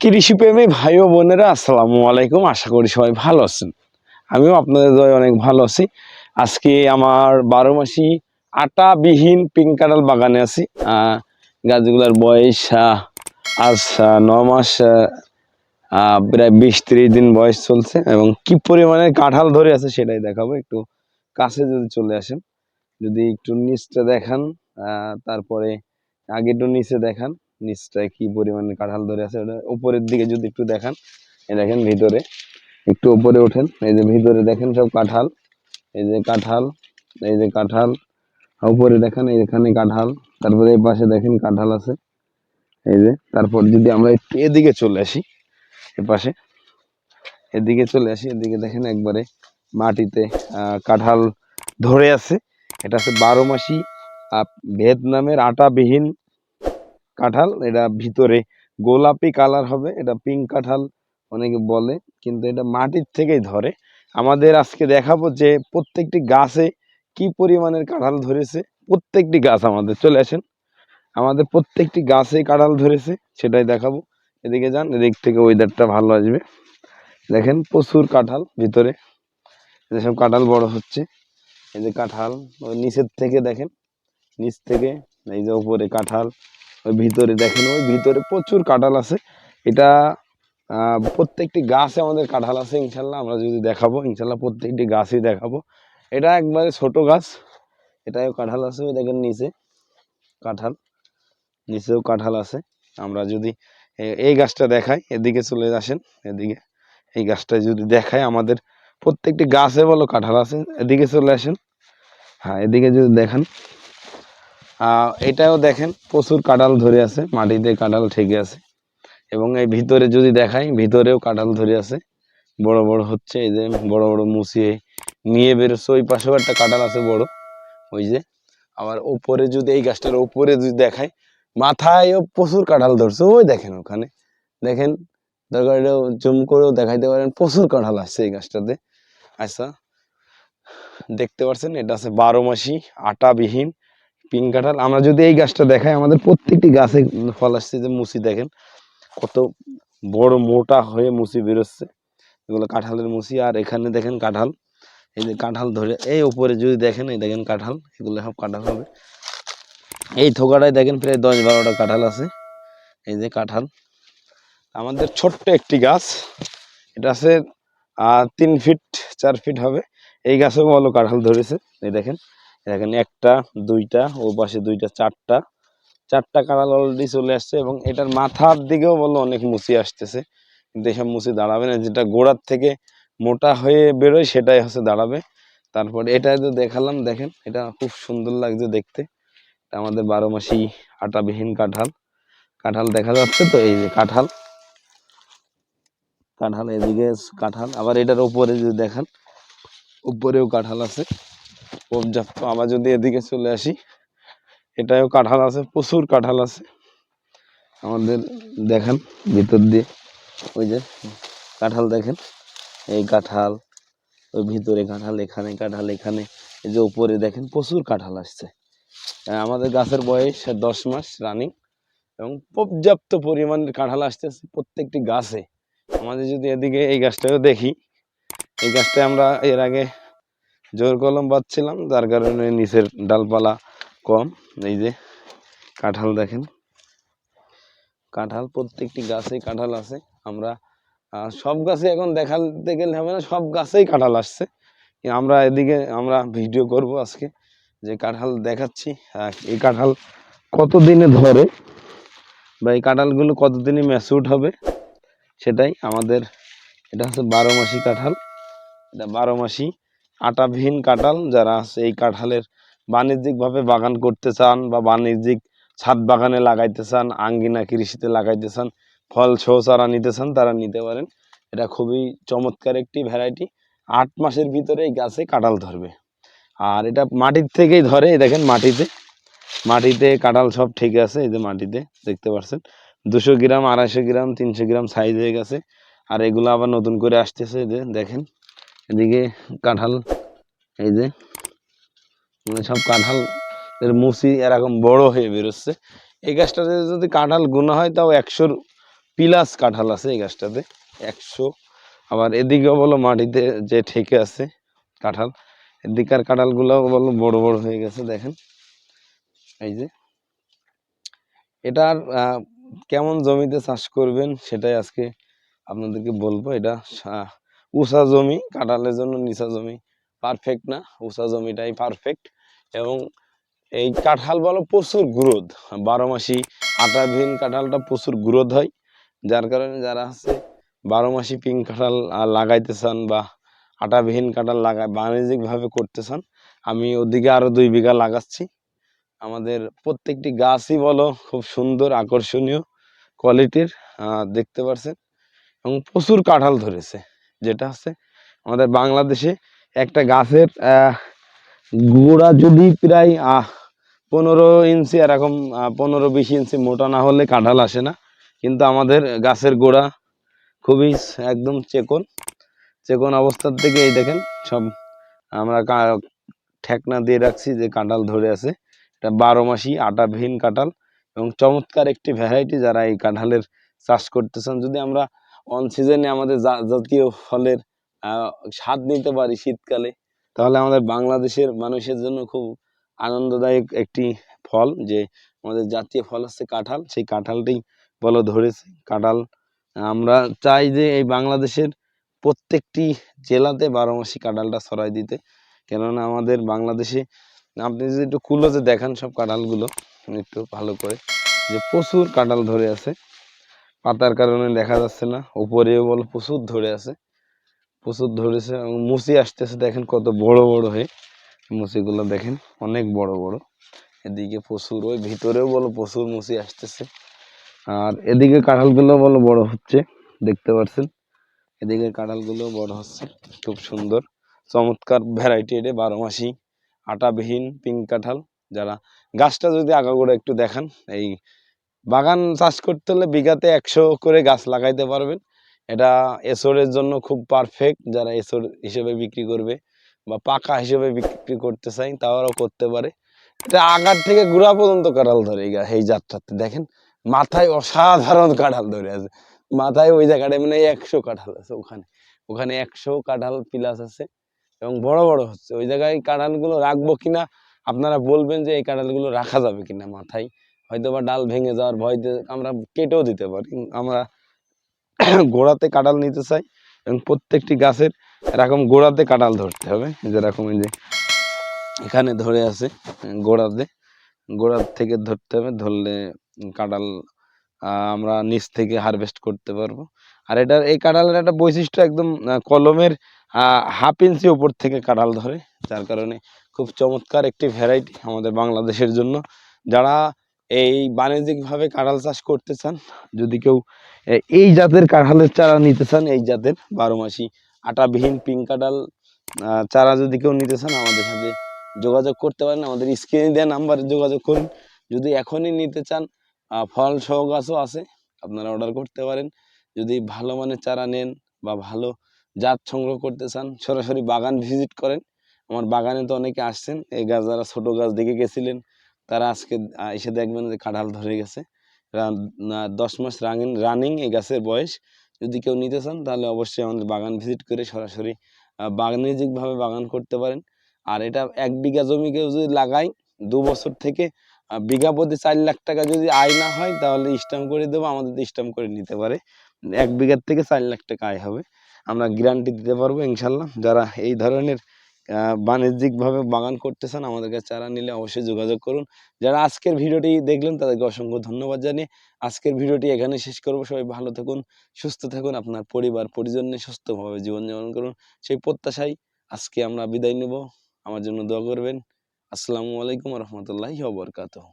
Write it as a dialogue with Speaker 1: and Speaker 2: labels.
Speaker 1: কৃষিপ্রেমী ভাই ও বোনেরা, আসসালামু আলাইকুম। আশা করি সবাই ভালো আছেন। আমিও আপনাদের দয় অনেক ভালো আছি। আজকে আমার বারো মাসি আটাবিহীন পিঙ্ক কাঁঠাল বাগানে আছি। গাছগুলোর বয়স আজ ন মাস প্রায় বিশ ত্রিশ দিন বয়স চলছে এবং কি পরিমাণে কাঁঠাল ধরে আছে সেটাই দেখাবো। একটু কাছে যদি চলে আসেন, যদি একটু নিচটা দেখান তারপরে আগে একটু নিচে দেখান। নিচটায় কি পরিমাণে কাঁঠাল ধরে আছে ওটা উপরের দিকে যদি একটু দেখান। এই দেখেন ভিতরে, একটু উপরে ওঠেন। এই যে ভিতরে দেখেন সব কাঁঠাল। এই যে কাঁঠাল, এই যে কাঁঠাল। উপরে দেখেন এখানে কাঁঠাল। তারপরে এই পাশে দেখেন কাঁঠাল আছে। এই যে, তারপর যদি আমরা এদিকে চলে আসি, এ পাশে। এদিকে চলে আসি, এদিকে দেখেন একবারে মাটিতে কাঁঠাল ধরে আছে। এটা হচ্ছে বারো মাসি ভিয়েতনামের আটাবিহীন কাঁঠাল, এটা ভিতরে গোলাপি কালার হবে, এটা পিঙ্ক কাঁঠাল অনেকে বলে, কিন্তু এটা মাটির থেকেই ধরে। আমাদের আজকে দেখাবো যে প্রত্যেকটি গাছে কি পরিমাণের কাঁঠাল ধরেছে। প্রত্যেকটি গাছ আমাদের, চলে আসেন। আমাদের প্রত্যেকটি গাছে কাঁঠাল ধরেছে, সেটাই দেখাবো। এদিকে যান, এদিক থেকে ওয়েদারটা ভালো আসবে। দেখেন প্রচুর কাঁঠাল ভিতরে। যেসব কাঁঠাল বড় হচ্ছে, এই যে কাঁঠাল, ওই নিচের থেকে দেখেন। নিচ থেকে, এই যে উপরে কাঁঠাল ওই ভিতরে দেখেন, ওই ভিতরে প্রচুর কাঁঠাল আছে। এটা প্রত্যেকটি গাছে আমাদের কাঁঠাল আছে, ইনশাল্লাহ আমরা যদি দেখাবো, ইনশাল্লাহ প্রত্যেকটি গাছই দেখাবো। এটা একবারে ছোট গাছ এটাও কাঁঠাল আছে, ওই দেখেন নিচে কাঁঠাল, নিচেও কাঁঠাল আছে। আমরা যদি এই গাছটা দেখাই, এদিকে চলে আসেন, এদিকে এই গাছটা যদি দেখাই আমাদের প্রত্যেকটি গাছে বলো কাঁঠাল আছে, এদিকে চলে আসেন। হ্যাঁ এদিকে যদি দেখান। এটাও দেখেন, প্রচুর কাঁঠাল ধরে আছে, মাটিতে কাঁঠাল ঠেকে আছে। এবং এই ভিতরে যদি দেখাই, ভিতরেও কাঁঠাল ধরে আছে। বড় বড় হচ্ছে, এই যে বড় বড় মুছিয়ে নিয়ে বেরোচ্ছে। ওই পাশেও একটা কাঁঠাল আছে বড়, ওই যে। আবার ওপরে যদি এই গাছটার ওপরে যদি দেখাই, মাথায়ও প্রচুর কাঁঠাল ধরছে। ওই দেখেন ওখানে। দেখেন, দরকার জুম করেও দেখাইতে পারেন, প্রচুর কাঁঠাল আসছে এই গাছটাতে। আচ্ছা দেখতে পাচ্ছেন, এটা আছে বারো মাসি আটাবিহীন পিঙ্ক কাঁঠাল। আমরা যদি এই গাছটা দেখাই, আমাদের প্রত্যেকটি গাছে ফল আসছে যে মুচি দেখেন। কত বড় মোটা হয়ে মুচি বেরোচ্ছে। এগুলো কাঁঠালের মুচি আর এখানে দেখেন কাঁঠাল। এই যে কাঁঠাল ধরে, এই উপরে যদি দেখেন, এই দেখেন কাঁঠাল। এগুলো সব কাঁঠাল হবে। এই থোকাটায় দেখেন প্রায় দশ বারোটা কাঁঠাল আছে। এই যে কাঁঠাল। আমাদের ছোট্ট একটি গাছ। এটা আছে তিন ফিট, চার ফিট হবে। এই গাছেও ভালো কাঁঠাল ধরেছে। এই দেখেন। দেখেন একটা, দুইটা, ও পাশে দুইটা, চারটা। চারটা কাঁঠাল অলরেডি চলে আসছে এবং এটার মাথার দিকেও বলো অনেক মুচি আসতেছে। কিন্তু এসব মুচি দাঁড়াবে না, যেটা গোড়ার থেকে মোটা হয়ে বেরোয় সেটাই হচ্ছে দাঁড়াবে। তারপর এটা তো দেখালাম, দেখেন, এটা খুব সুন্দর লাগছে দেখতে। এটা আমাদের বারো মাসি আটাবিহীন কাঁঠাল। কাঁঠাল দেখা যাচ্ছে তো, এই যে কাঁঠাল। কাঁঠাল এদিকে কাঁঠাল, আবার এটার উপরে যদি দেখান, উপরেও কাঁঠাল আছে। পর্যাপ্ত আবার যদি এদিকে চলে আসি এটাও কাঁঠাল আছে, প্রচুর কাঁঠাল আছে। আমাদের দেখেন, ভিতর দিয়ে, ওই যে কাঁঠাল দেখেন, এই কাঁঠাল, ওই ভিতরে কাঁঠাল, এখানে কাঁঠাল, এখানে, এই যে উপরে দেখেন, প্রচুর কাঁঠাল আসছে। আমাদের গাছের বয়স দশ মাস রানিং এবং পর্যাপ্ত পরিমাণের কাঁঠাল আসতেছে প্রত্যেকটি গাছে। আমাদের যদি এদিকে এই গাছটাও দেখি, এই গাছটা আমরা এর আগে জোর কলম পাচ্ছিলাম যার কারণে নিচের ডালপালা কম। এই যে কাঁঠাল দেখেন। কাঁঠাল, প্রত্যেকটি গাছে কাঁঠাল আছে। আমরা সব গাছে এখন দেখাতে গেলে হবে না, সব গাছেই কাঁঠাল আসছে। আমরা এদিকে, আমরা ভিডিও করব আজকে যে কাঁঠাল দেখাচ্ছি। এই কাঁঠাল কতদিনে ধরে বা এই কাঁঠালগুলো কতদিনে ম্যাচুড হবে সেটাই আমাদের, এটা হচ্ছে বারো মাসি কাঁঠাল। এটা বারো মাসি আটাবিহীন কাঁঠাল যারা আছে, এই কাঁঠালের বাণিজ্যিকভাবে বাগান করতে চান বা বাণিজ্যিক ছাদ বাগানে লাগাইতে চান, আঙ্গিনা কৃষিতে লাগাইতে চান, ফল ছৌ চারা নিতে চান তারা নিতে পারেন। এটা খুবই চমৎকার একটি ভ্যারাইটি আট মাসের ভিতরে এই গাছে কাঁঠাল ধরবে। আর এটা মাটির থেকেই ধরে দেখেন মাটিতে। মাটিতে কাঁঠাল সব ঠিক আছে, এই যে মাটিতে, দেখতে পাচ্ছেন দুশো গ্রাম, আড়াইশো গ্রাম, তিনশো গ্রাম সাইজ হয়ে গেছে। আর এগুলো আবার নতুন করে আসতেছে যে দেখেন। এদিকে কাঁঠাল, এই যে মানে সব কাঁঠাল এর মুচি এরকম বড় হয়ে বেরোচ্ছে। এই গাছটাতে যদি কাঁঠাল গুণা হয়, তাও একশোর পিলাস কাঁঠাল আছে এই গাছটাতে, একশো। আবার এদিকেও বলো মাটিতে যে ঠেকে আছে কাঁঠাল, এদিকার কাঁঠালগুলো বলো বড় বড় হয়ে গেছে, দেখেন। এই যে এটার কেমন জমিতে চাষ করবেন সেটাই আজকে আপনাদেরকে বলব, এটা উঁচা জমি, কাঁঠালের জন্য নিচা জমি। পারফেক্ট না উঁচা জমিটাই পারফেক্ট এবং এই কাঁঠাল বলো প্রচুর গ্রোথ। বারো মাসি আটাবিহীন কাঁঠালটা প্রচুর গ্রোথ হয়। যার কারণে যারা আছে, বারো মাসি পিং কাঁঠাল লাগাইতে চান বা আটাবিহীন কাঁঠাল লাগায় বাণিজ্যিকভাবে করতে চান, আমি ওদিকে আরও দুই বিঘা লাগাচ্ছি। আমাদের প্রত্যেকটি গাছই বলো খুব সুন্দর, আকর্ষণীয় কোয়ালিটির দেখতে পারছেন। এবং প্রচুর কাঁঠাল ধরেছে। যেটা হচ্ছে আমাদের বাংলাদেশে একটা গাছের গোড়া যদি প্রায় পনেরো ইঞ্চি এরকম পনেরো বিশ ইঞ্চি মোটা না হলে কাঁঠাল আসে না। কিন্তু আমাদের গাছের গোড়া খুবই একদম চেকন। চেকন অবস্থার থেকে এই দেখেন, সব আমরা ঠেকনা দিয়ে রাখছি যে কাঁঠাল ধরে আছে। এটা বারো মাসি আটাবিহীন কাঁঠাল এবং চমৎকার একটি ভ্যারাইটি যারা এই কাঁঠালের চাষ করতে চান। যদি আমরা অন সিজনে আমাদের জাতীয় ফলের স্বাদ নিতে পারি শীতকালে। তাহলে আমাদের বাংলাদেশের মানুষের জন্য খুব আনন্দদায়ক একটি ফল যে, আমাদের জাতীয় ফল হচ্ছে কাঁঠাল। সেই কাঁঠালটি বলো ধরেছে। কাঁঠাল, আমরা চাই যে এই বাংলাদেশের প্রত্যেকটি জেলাতে বারো মাসি কাঁঠালটা ছড়াই দিতে। কেননা আমাদের বাংলাদেশে, আপনি যদি একটু কুলোতে দেখান সব কাঁঠালগুলো, একটু ভালো করে। যে প্রচুর কাঁঠাল ধরে আছে। পাতার কারণে দেখা যাচ্ছে না। উপরেও বলো প্রচুর ধরে আছে। প্রচুর ধরেছে এবং মুচি আসতেছে। দেখেন কত বড় বড় হয়ে মুচিগুলো দেখেন। অনেক বড় বড়। এদিকে প্রচুর, ওই ভিতরেও বলো প্রচুর মুচি আসতেছে। আর এদিকে কাঁঠালগুলো বলো বড় হচ্ছে, দেখতে পাচ্ছেন? এদিকে কাঁঠালগুলো বড় হচ্ছে, খুব সুন্দর। চমৎকার ভ্যারাইটি এটা বারো মাসি আটাবিহীন পিঙ্ক কাঁঠাল। যারা গাছটা যদি আগাগোড়া একটু দেখান, এই বাগান চাষ করতে হলে বিঘাতে একশো করে গাছ লাগাইতে পারবেন। এটা এসরের জন্য খুব পারফেক্ট যারা এসর হিসেবে বিক্রি করবে বা পাকা হিসেবে বিক্রি করতে চাই তারাও করতে পারে। এটা আগার থেকে গুড়া পর্যন্ত কাঁঠাল ধরে এই যাত্রাতে দেখেন, মাথায় অসাধারণ কাঁঠাল ধরে আছে। মাথায় ওই জায়গাটায় মানে একশো কাঁঠাল আছে ওখানে। ওখানে একশো কাঁঠাল পিলাস আছে এবং বড় বড় হচ্ছে। ওই জায়গায় কাঁঠালগুলো রাখব কিনা আপনারা বলবেন যে এই কাঁঠালগুলো রাখা যাবে কিনা মাথায়। হয়তো বা ডাল ভেঙে যাওয়ার ভয়তে আমরা কেটেও দিতে পারি। আমরা গোড়াতে কাঁঠাল নিতে চাই এবং প্রত্যেকটি গাছের এরকম গোড়াতে কাঁঠাল ধরতে হবে। যেরকম এই যে এখানে ধরে আছে গোড়াতে। গোড়ার থেকে ধরতে হবে, ধরলে কাঁঠাল আমরা নিচ থেকে হারভেস্ট করতে পারব। আর এটার এই কাঁঠালের একটা বৈশিষ্ট্য একদম কলমের হাফ ইঞ্চি উপর থেকে কাঁঠাল ধরে। যার কারণে খুব চমৎকার একটি ভ্যারাইটি আমাদের বাংলাদেশের জন্য। যারা এই বাণিজ্যিকভাবে কাঁঠাল চাষ করতে চান, যদি কেউ এই জাতের কাঁঠালের চারা নিতে চান, এই জাতের বারো মাসি আটাবিহীন পিঙ্ক কাঁঠাল চারা যদি কেউ নিতে চান, আমাদের সাথে যোগাযোগ করতে পারেন, আমাদের স্ক্রিনে দেওয়া নাম্বারে যোগাযোগ করুন। যদি এখনই নিতে চান ফল সহ গাছও আছে, আপনারা অর্ডার করতে পারেন। যদি ভালো মানের চারা নেন বা ভালো জাত সংগ্রহ করতে চান, সরাসরি বাগান ভিজিট করেন। আমার বাগানে তো অনেকে আসছেন, এই গাছ যারা ছোটো গাছ দেখে গেছিলেন তারা আজকে এসে দেখবেন যে কাঁঠাল ধরে গেছে। দশ মাস রানিং রানিং এই গাছের বয়স। যদি কেউ নিতে চান তাহলে অবশ্যই আমাদের বাগান ভিজিট করে সরাসরি বাণিজ্যিকভাবে বাগান করতে পারেন। আর এটা এক বিঘা জমি কেউ যদি লাগায়, দু বছর থেকে বিঘা প্রতি চার লাখ টাকা যদি আয় না হয় তাহলে স্ট্যাম্প করে দেবো, আমাদের স্ট্যাম্প করে নিতে পারে। এক বিঘার থেকে চার লাখ টাকা আয় হবে। আমরা গ্যারান্টি দিতে পারব ইনশাল্লাহ। যারা এই ধরনের বাণিজ্যিকভাবে বাগান করতে চান, আমাদের কাছে চারা নিলে অবশ্যই যোগাযোগ করুন। যারা আজকের ভিডিওটি দেখলেন, তাদেরকে অসংখ্য ধন্যবাদ জানিয়ে আজকের ভিডিওটি এখানে শেষ করব। সবাই ভালো থাকুন, সুস্থ থাকুন, আপনার পরিবার, পরিজন নিয়ে সুস্থভাবে জীবনযাপন করুন। সেই প্রত্যাশায় আজকে আমরা বিদায় নেব। আমার জন্য দোয়া করবেন। আসসালামু আলাইকুম রহমতুল্লাহি বরকাতহ।